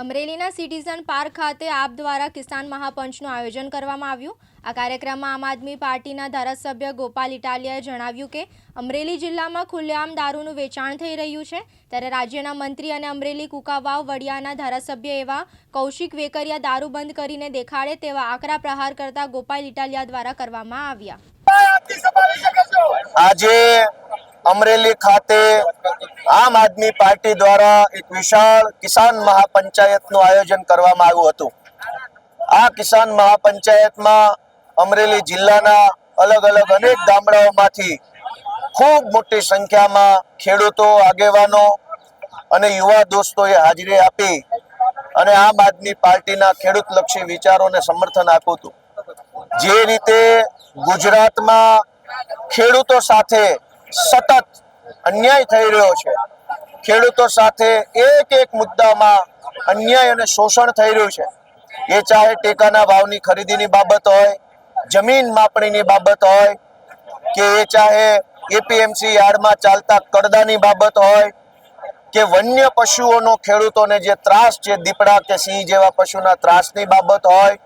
અમરેલીના citizen park ખાતે આપ દ્વારા કિસાન મહાપંચનું આયોજન કરવામાં આવ્યું. આ કાર્યક્રમમાં આમ આદમી પાર્ટીના ધારાસભ્ય ગોપાલ ઇટાલિયાએ જણાવ્યું કે અમરેલી જિલ્લામાં ખુલ્લેઆમ દારૂનું વેચાણ થઈ રહ્યું છે. ત્યારે રાજ્યના મંત્રી અને અમરેલી કુકાવાવ વડિયાના ધારાસભ્ય એવા કૌશિક વેકરિયા દારૂ બંધ કરીને દેખાડે તેવા આકરા પ્રહાર કરતા ગોપાલ ઇટાલિયા દ્વારા કરવામાં આવ્યા. આજે અમરેલી ખાતે આમ આદમી પાર્ટી દ્વારા એક વિશાળ કિસાન મહાપંચાયતનું આયોજન કરવામાં આવ્યું હતું. આ કિસાન મહાપંચાયતમાં અમરેલી જિલ્લાના અલગ અલગ અનેક ગામડાઓમાંથી ખૂબ મોટી સંખ્યામાં ખેડૂતો, આગેવાનો અને યુવા દોસ્તોએ હાજરી આપી અને આમ આદમી પાર્ટીના ખેડૂતલક્ષી વિચારોને સમર્થન આપ્યું હતું. જે રીતે ગુજરાતમાં ખેડૂતો સાથે સતત અન્યાય થઈ રહ્યો છે. ખેડૂતો સાથે એક એક મુદ્દામાં અન્યાય અને શોષણ થઈ રહ્યું છે. એ ચાહે ટેકાના ભાવની ખરીદીની બાબત હોય, જમીન માપણીની બાબત હોય, કે એ ચાહે એપીએમસી યાર્ડમાં ચાલતા કડદાની બાબત હોય, કે વન્ય પશુઓનો ખેડૂતોને જે ત્રાસ છે, દીપડા કે સિંહ જેવા પશુના ત્રાસની બાબત હોય,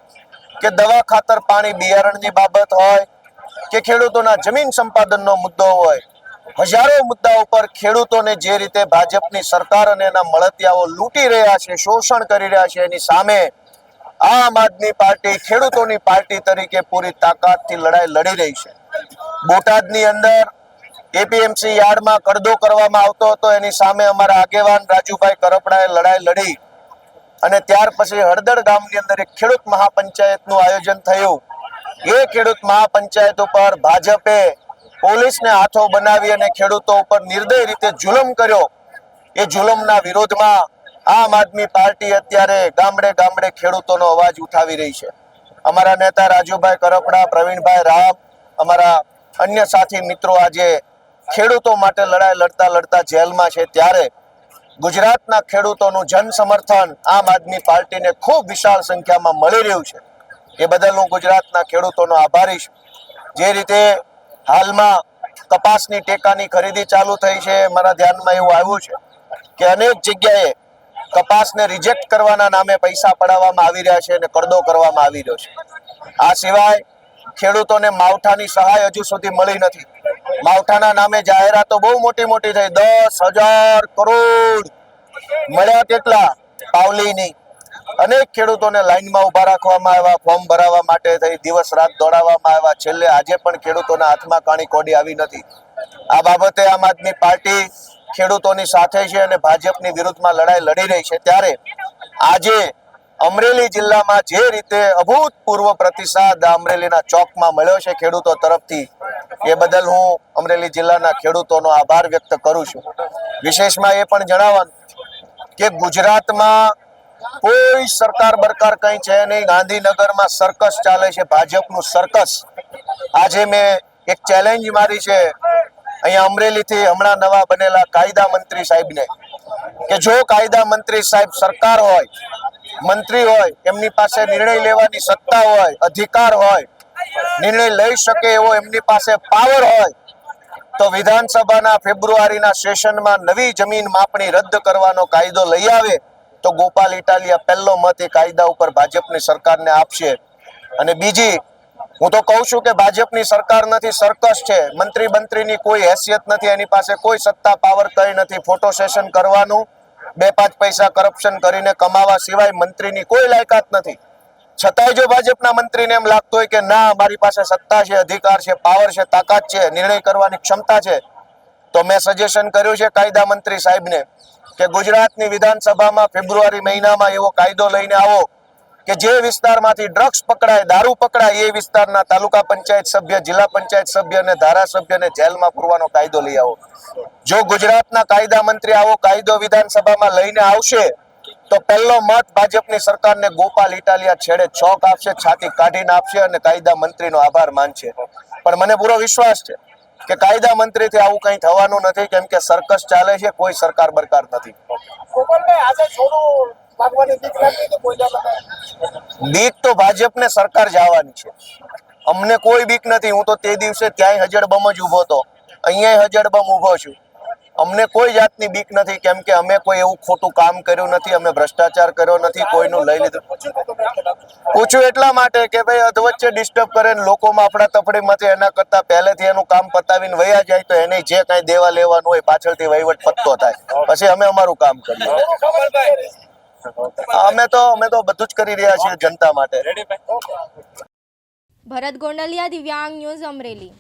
કે દવા ખાતર પાણી બિયારણની બાબત હોય, કે ખેડૂતોના જમીન સંપાદનનો મુદ્દો હોય હજારો મુદ્દા ઉપર ખેડૂતોને જે રીતે ભાજપની સરકાર અને એના મળતિયાઓ લૂંટી રહ્યા છે, શોષણ કરી રહ્યા છે, એની સામે આમ આદમી પાર્ટી ખેડૂતોની પાર્ટી તરીકે પૂરી તાકાતથી લડાઈ લડી રહી છે. બોટાદની અંદર એપીએમસી યાર્ડમાં કડદો કરવામાં આવતો હતો, એની સામે અમારા આગેવાન રાજુભાઈ કરપડાએ લડાઈ લડી અને ત્યાર પછી હળદર ગામની અંદર એક ખેડૂત મહાપંચાયતનું આયોજન થયું. એ ખેડૂત મહાપંચાયત ઉપર ભાજપે પોલીસને હાથો બનાવી અને ખેડૂતો ઉપર નિર્દય રીતે જુલમ કર્યો. એ જુલમના વિરોધમાં આમ આદમી પાર્ટી અત્યારે ગામડે ગામડે ખેડૂતોનો અવાજ ઉઠાવી રહી છે. અમારા નેતા રાજુભાઈ કરપડા, પ્રવીણભાઈ રામ, અમારા અન્ય સાથી મિત્રો આજે ખેડૂતો માટે લડાઈ લડતા લડતા જેલમાં છે. ત્યારે ગુજરાતના ખેડૂતોનું જન સમર્થન આમ આદમી પાર્ટીને ખૂબ વિશાળ સંખ્યામાં મળી રહ્યું છે. એ બદલ હું ગુજરાતના ખેડૂતોનો આભારી છું. જે રીતે હાલમાં કપાસની ટેકાની ખરીદી ચાલુ થઈ છે. મારા ધ્યાનમાં એવું આવ્યું છે કે અનેક જગ્યાએ કપાસને રિજેક્ટ કરવાના નામે પૈસા પડાવવામાં આવી રહ્યા છે અને કરદો કરવામાં આવી રહ્યો છે. આ સિવાય ખેડૂતોને માવઠાની સહાય હજુ સુધી મળી નથી. માવઠાના નામે જાહેરાતો બહુ મોટી મોટી થઈ. દસ હજાર કરોડ મળ્યા કેટલા પાવલીની અનેક ખેડૂતોને લાઈનમાં ઊભા રાખવામાં આવ્યા, ફોર્મ ભરાવવા માટે થઈ, દિવસ રાત દોડાવવામાં આવ્યા. છેલ્લે આજે પણ ખેડૂતોના હાથમાં કાણી કોડી આવી નથી. આ બાબતે આમ આદમી પાર્ટી ખેડૂતોની સાથે છે અને ભાજપની વિરુદ્ધમાં લડાઈ લડી રહી છે. ત્યારે આજે અમરેલી જિલ્લામાં જે રીતે અભૂતપૂર્વ પ્રતિસાદ અમરેલીના ચોકમાં મળ્યો છે ખેડૂતો તરફથી, એ બદલ હું અમરેલી જિલ્લાના ખેડૂતોનો આભાર વ્યક્ત કરું છું. વિશેષમાં એ પણ જણાવવાનું કે ગુજરાતમાં કોઈ સરકાર બરકાર કઈ છે નહીં. ગાંધીનગરમાં સર્કસ ચાલે છે, ભાજપનું સર્કસ આજે મેં એક ચેલેન્જ મારી છે. અહીંયા અમરેલીથી હમણાં નવા બનેલા કાયદા મંત્રી સાહેબને કે જો કાયદા મંત્રી સાહેબ સરકાર હોય, મંત્રી હોય, એમની પાસે નિર્ણય લેવાની સત્તા હોય, અધિકાર હોય, નિર્ણય લઈ શકે એવો એમની પાસે પાવર હોય, તો વિધાનસભાના ફેબ્રુઆરીના સેશનમાં નવી જમીન માપણી રદ કરવાનો કાયદો લઈ આવે. તો ગોપાલ ઇટાલિયા પહેલો મત એ કાયદા ઉપર ભાજપની સરકારને આપશે. અને બીજી, હું તો કહું છું કે ભાજપની સરકાર નથી, સર્કસ છે. મંત્રી મંત્રીની કોઈ હેસિયત નથી, એની પાસે કોઈ સત્તા, પાવર કઈ નથી. ફોટો સેશન કરવાનું, બે પાંચ પૈસા કરપ્શન કરીને કમાવા સિવાય મંત્રીની કોઈ લાયકાત નથી. છતાંય જો ભાજપના મંત્રીને એમ લાગતું હોય કે ના, મારી પાસે સત્તા છે, અધિકાર છે, પાવર છે, તાકાત છે, નિર્ણય કરવાની ક્ષમતા છે તો મેં સજેશન કર્યું છે કાયદા મંત્રી સાહેબને કે ગુજરાતની વિધાનસભામાં ફેબ્રુઆરી મહિનામાં એવો કાયદો લઈને આવો કે જે વિસ્તારમાંથી ડ્રગ્સ પકડાય, દારૂ પકડાય, એ વિસ્તારના તાલુકા પંચાયત સભ્ય, જિલ્લા પંચાયત સભ્ય અને ધારાસભ્યને જેલમાં પૂરવાનો કાયદો લઈ આવો. જો ગુજરાતના કાયદા મંત્રી આવો, કાયદો વિધાનસભામાં લઈને આવશે, તો પહેલો મત ભાજપની સરકારને ગોપાલ ઇટાલિયા છેડે ચોક આપશે, છાતી કાઢીને આપશે અને કાયદા મંત્રીનો આભાર માનશે. પણ મને પૂરો વિશ્વાસ છે. કે કાયદા મંત્રીથી આવું કંઈ થવાનું નથી કેમ કે સર્કસ ચાલે છે કોઈ સરકાર બરકાર નથી. બીક તો ભાજપને સરકાર જવાની છે. અમને કોઈ બીક નથી. હું તો તે દિવસે ત્યાંય હજડ બમ જ ઊભો હતો. અહીંયા હજડ બમ ઊભો છું. અમને કોઈ જાતની બીક નથી, કેમ કે અમે કોઈ એવું ખોટું કામ કર્યું નથી, અમે ભ્રષ્ટાચાર કર્યો નથી, કોઈનું લઈ લીધું. પૂછ્યું એટલા માટે કે ભાઈ અધવચ્ચે ડિસ્ટર્બ કરે લોકોમાં આપણા તફડીમાંથી એના કરતા પહેલેથી એનું કામ પતાવીને વયા જાય, તો એને જે કાંઈ દેવા લેવાનું હોય, પાછળથી વહીવટ પત્તો થાય. પછી અમે અમારું કામ કરીએ. અમે તો અમે તો બધું જ કરી રહ્યા છીએ જનતા માટે. ભરત ગોંડલિયા, દિવ્યાંગ ન્યૂઝ અમરેલી.